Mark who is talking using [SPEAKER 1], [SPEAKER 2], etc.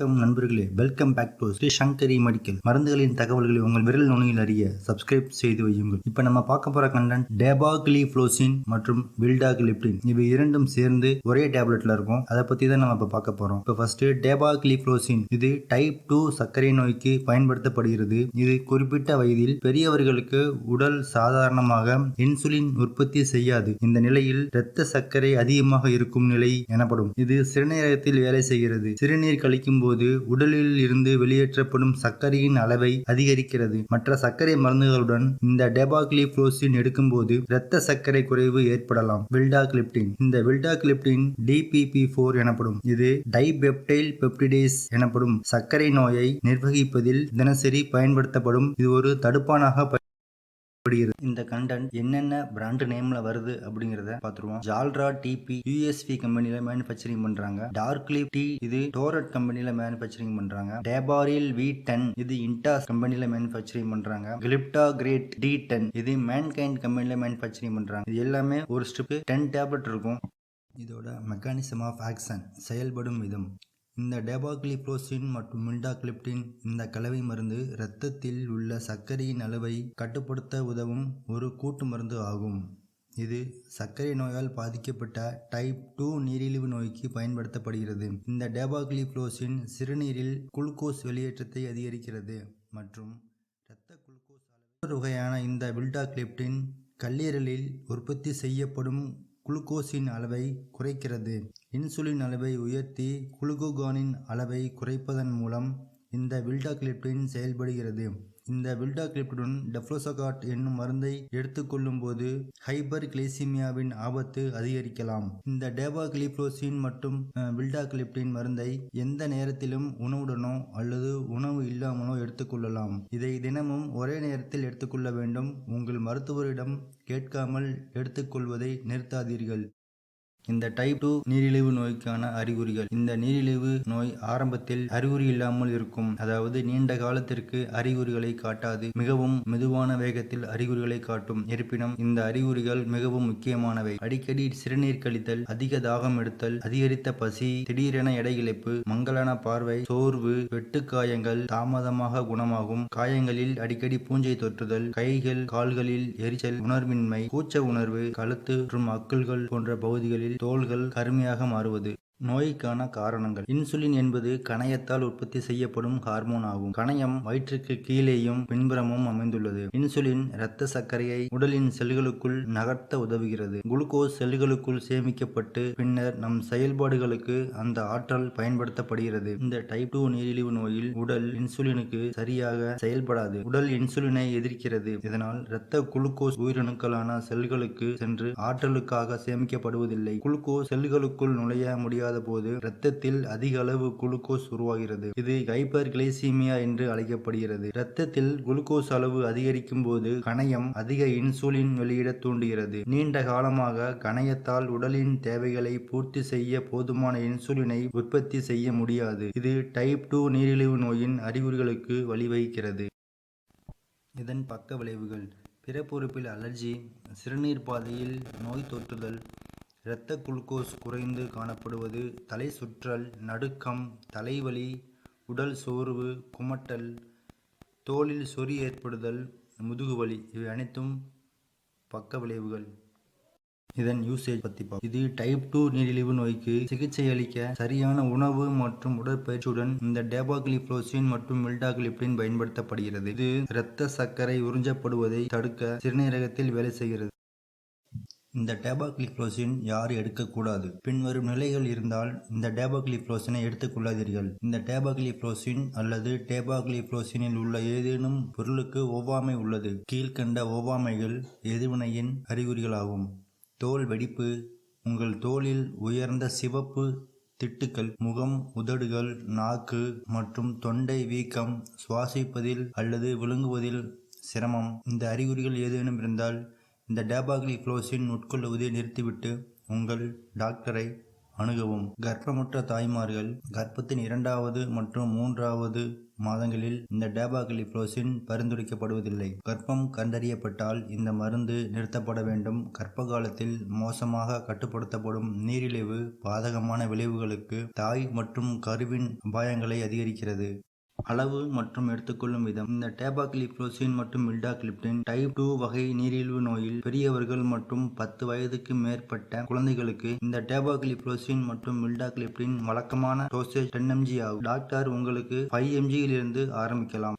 [SPEAKER 1] நண்பர்களே. Welcome back to Sri Sankari medical மருந்துகளின் தகவல்களை உங்கள் விரல் நுனியில் அறிய சப்ஸ்கிரைப் செய்து வையுங்கள். இப்போ நம்ம பார்க்க போற கண்டென்ட் டேபாக்லிஃப்ளோசின் மற்றும் வில்டாகிலிப்டின் இவை இரண்டும் சேர்ந்து ஒரே டேப்லெட்ல இருக்கும். அதை பத்தி தான் நம்ம இப்போ பார்க்க போறோம். இப்போ ஃபர்ஸ்ட் டேபாக்லிஃப்ளோசின் இது டைப் டூ சர்க்கரை நோய்க்கு பயன்படுத்தப்படுகிறது. இது குறிப்பிட்ட வயதில் பெரியவர்களுக்கு உடல் சாதாரணமாக இன்சுலின் உற்பத்தி செய்யாது. இந்த நிலையில் இரத்த சர்க்கரை அதிகமாக இருக்கும் நிலை எனப்படும். இது சிறுநீரகத்தில் வேலை செய்கிறது. சிறுநீர் கழிக்கும் போது உடலில் இருந்து வெளியேற்றப்படும் சர்க்கரையின் அளவை அதிகரிக்கிறது. மற்ற சர்க்கரை மருந்துகளுடன் இந்த டெபாக்லிப்ளோசின் எடுக்கும்போது இரத்த சர்க்கரை குறைவு ஏற்படலாம். வில்டாக்லிப்டின். இந்த வில்டாக்லிப்டின் டிபிபி போர் எனப்படும். இது டைபெப்டைல் பெப்டிடேஸ் எனப்படும். சர்க்கரை நோயை நிர்வகிப்பதில் தினசரி பயன்படுத்தப்படும். இது ஒரு தடுப்பானாக படுகிறது இந்த கண்டென்ட் என்னென்ன பிராண்ட் நேம்ல வருது அப்படிங்கறத பார்த்துருவோம். ஜால்ரா டிபி யூஎஸ்பி கம்பெனில மேனுபேக்சரிங் பண்றாங்க. டார்க்லி டி இது டோரட் கம்பெனில மேனுபேக்சரிங் பண்றாங்க. டேபாரில் வி டென் இது இன்டாஸ் கம்பெனில மேனுபேக்சரிங் பண்றாங்க. கிளிப்டா கிரேட் டி டென் இது மேன்கைண்ட் கம்பெனில மேனுபேக்சரிங் பண்றாங்க. இது எல்லாமே ஒரு ஸ்ட்ரிப்பு டென் டேப்லெட் இருக்கும். இதோட மெக்கானிசம் ஆஃப் ஆக்ஷன் செயல்படும் விதம். இந்த டேபாக்லிப்ளோசின் மற்றும் மில்டாக்லிப்டின் இந்த கலவை மருந்து இரத்தத்தில் உள்ள சர்க்கரையின் அளவை கட்டுப்படுத்த உதவும் ஒரு கூட்டு மருந்து ஆகும். இது சர்க்கரை நோயால் பாதிக்கப்பட்ட டைப் டூ நீரிழிவு நோய்க்கு பயன்படுத்தப்படுகிறது. இந்த டேபாக்லிப்ளோசின் சிறுநீரில் குளுக்கோஸ் வெளியேற்றத்தை அதிகரிக்கிறது மற்றும் இரத்த குளுக்கோஸ் அளவு. வகையான இந்த வில்டாக்லிப்டின் கல்லீரலில் உற்பத்தி செய்யப்படும் குளுக்கோஸின் அளவை குறைக்கிறது. இன்சுலின் அளவை உயர்த்தி குளுகோகானின் அளவை குறைப்பதன் மூலம் இந்த வில்டாக்லிப்டின் செயல்படுகிறது. இந்த வில்டாக்லிப்டுடன் டெஃப்ளோசகாட் என்னும் மருந்தை எடுத்துக்கொள்ளும் போது ஹைபர் கிளைசிமியாவின் ஆபத்து அதிகரிக்கலாம். இந்த டேபாக்லிப்ளோசின் மற்றும் வில்டாக்லிப்டின் மருந்தை எந்த நேரத்திலும் உணவுடனோ அல்லது உணவு இல்லாமலோ எடுத்துக்கொள்ளலாம். இதை தினமும் ஒரே நேரத்தில் எடுத்துக்கொள்ள வேண்டும். உங்கள் மருத்துவரிடம் கேட்காமல் எடுத்துக்கொள்வதை நிறுத்தாதீர்கள். இந்த டைப் டூ நீரிழிவு நோய்க்கான அறிகுறிகள். இந்த நீரிழிவு நோய் ஆரம்பத்தில் அறிகுறி இல்லாமல் இருக்கும். அதாவது நீண்ட காலத்திற்கு அறிகுறிகளை காட்டாது. மிகவும் மெதுவான வேகத்தில் அறிகுறிகளை காட்டும். இருப்பினும் இந்த அறிகுறிகள் மிகவும் முக்கியமானவை. அடிக்கடி சிறுநீர் கழித்தல் அதிக தாகம் எடுத்தல் அதிகரித்த பசி திடீரென எடை இழப்பு மங்கலான பார்வை சோர்வு வெட்டுக்காயங்கள் தாமதமாக குணமாகும். காயங்களில் அடிக்கடி பூஞ்சை தொற்றுதல் கைகள் கால்களில் எரிச்சல் உணர்வின்மை கூச்ச உணர்வு கழுத்து மற்றும் அக்குள்கள் போன்ற பகுதிகளில் தோள்கள் கருமையாக மாறுவது. நோய்க்கான காரணங்கள். இன்சுலின் என்பது கணையத்தால் உற்பத்தி செய்யப்படும் ஹார்மோன் ஆகும். கணையம் வயிற்றுக்கு கீழேயும் பின்புறமும் அமைந்துள்ளது. இன்சுலின் இரத்த சர்க்கரையை உடலின் செல்களுக்குள் நகர்த்த உதவுகிறது. குளுக்கோஸ் செல்களுக்குள் சேமிக்கப்பட்டு பின்னர் நம் செயல்பாடுகளுக்கு அந்த ஆற்றல் பயன்படுத்தப்படுகிறது. இந்த டைப் டூ நீரிழிவு நோயில் உடல் இன்சுலினுக்கு சரியாக செயல்படாது. உடல் இன்சுலினை எதிர்க்கிறது. இதனால் இரத்த குளுக்கோஸ் உயிரணுக்களான செல்களுக்கு சென்று ஆற்றலுக்காக சேமிக்கப்படுவதில்லை. குளுக்கோஸ் செல்களுக்குள் நுழைய முடியாத போது இரத்தத்தில் அதிக அளவு குளுக்கோஸ் உருவாகிறது. இது ஹைப்பர் கிளைசீமியா என்று அழைக்கப்படுகிறது. இரத்தத்தில் குளுக்கோஸ் அளவு அதிகரிக்கும் போது கணையம் அதிக இன்சுலின் வெளியிட தூண்டுகிறது. நீண்ட காலமாக கணையத்தால் உடலின் தேவைகளை பூர்த்தி செய்ய போதுமான இன்சுலினை உற்பத்தி செய்ய முடியாது. இது டைப் டூ நீரிழிவு நோயின் அறிகுறிகளுக்கு வழிவகுக்கிறது. இதன் பக்க விளைவுகள். பிறப்புறுப்பில் அலர்ஜி சிறுநீர் பாதையில் நோய் தொற்றுதல் இரத்த குளுக்கோஸ் குறைந்து காணப்படுவது தலை சுற்றல் நடுக்கம் தலைவலி உடல் சோர்வு குமட்டல் தோலில் சொறி ஏற்படுதல் முதுகுவலி இவை அனைத்தும் பக்க விளைவுகள். இதன் யூசேஜ் பற்றி பார்ப்போம். இது டைப் டூ நீரிழிவு நோய்க்கு சிகிச்சை அளிக்க சரியான உணவு மற்றும் உடற்பயிற்சியுடன் இந்த டேபாகிளிப்ளோசின் மற்றும் மில்டாகிளிப்டின் பயன்படுத்தப்படுகிறது. இது இரத்த சர்க்கரை உறிஞ்சப்படுவதை தடுக்க சிறுநீரகத்தில் வேலை செய்கிறது. இந்த டேபாக்லிப்ளோசின் யார் எடுக்கக்கூடாது. பின்வரும் நிலைகள் இருந்தால் இந்த டேபாக்லிப்ளோசினை எடுத்துக்கொள்ளாதீர்கள். இந்த டேபாக்ளிக்ளோசின் அல்லது டேபாக்லிப்ளோசினில் உள்ள ஏதேனும் பொருளுக்கு ஒவ்வாமை உள்ளது. கீழ்கண்ட ஒவ்வாமைகள் எதிர்வினையின் அறிகுறிகளாகும். தோல் வெடிப்பு உங்கள் தோலில் உயர்ந்த சிவப்பு திட்டுக்கள் முகம் உதடுகள் நாக்கு மற்றும் தொண்டை வீக்கம் சுவாசிப்பதில் அல்லது விழுங்குவதில் சிரமம். இந்த அறிகுறிகள் ஏதேனும் இருந்தால் இந்த டேபாகிளிக்ளோசின் உட்கொள்ளுவதை நிறுத்திவிட்டு உங்கள் டாக்டரை அணுகவும். கர்ப்பமுற்ற தாய்மார்கள் கர்ப்பத்தின் இரண்டாவது மற்றும் மூன்றாவது மாதங்களில் இந்த டேபாகிளிப்ளோசின் பரிந்துரைக்கப்படுவதில்லை. கர்ப்பம் கண்டறியப்பட்டால் இந்த மருந்து நிறுத்தப்பட வேண்டும். கர்ப்ப காலத்தில் மோசமாக கட்டுப்படுத்தப்படும் நீரிழிவு பாதகமான விளைவுகளுக்கு தாய் மற்றும் கருவின் அபாயங்களை அதிகரிக்கிறது. அளவு மற்றும் எடுத்துக்கொள்ளும் விதம். இந்த டேபாக்லிப்ரோசின் மற்றும் மில்டாக்லிப்டின் டைப் டூ வகை நீரிழிவு நோயில் பெரியவர்கள் மற்றும் பத்து வயதுக்கு மேற்பட்ட குழந்தைகளுக்கு இந்த டேபாக்லிப்ரோசின் மற்றும் மில்டாக்லிப்டின் வழக்கமான டோசேஜ் டென் எம்ஜி ஆகும். டாக்டர் உங்களுக்கு ஃபைவ் எம்ஜியிலிருந்து ஆரம்பிக்கலாம்.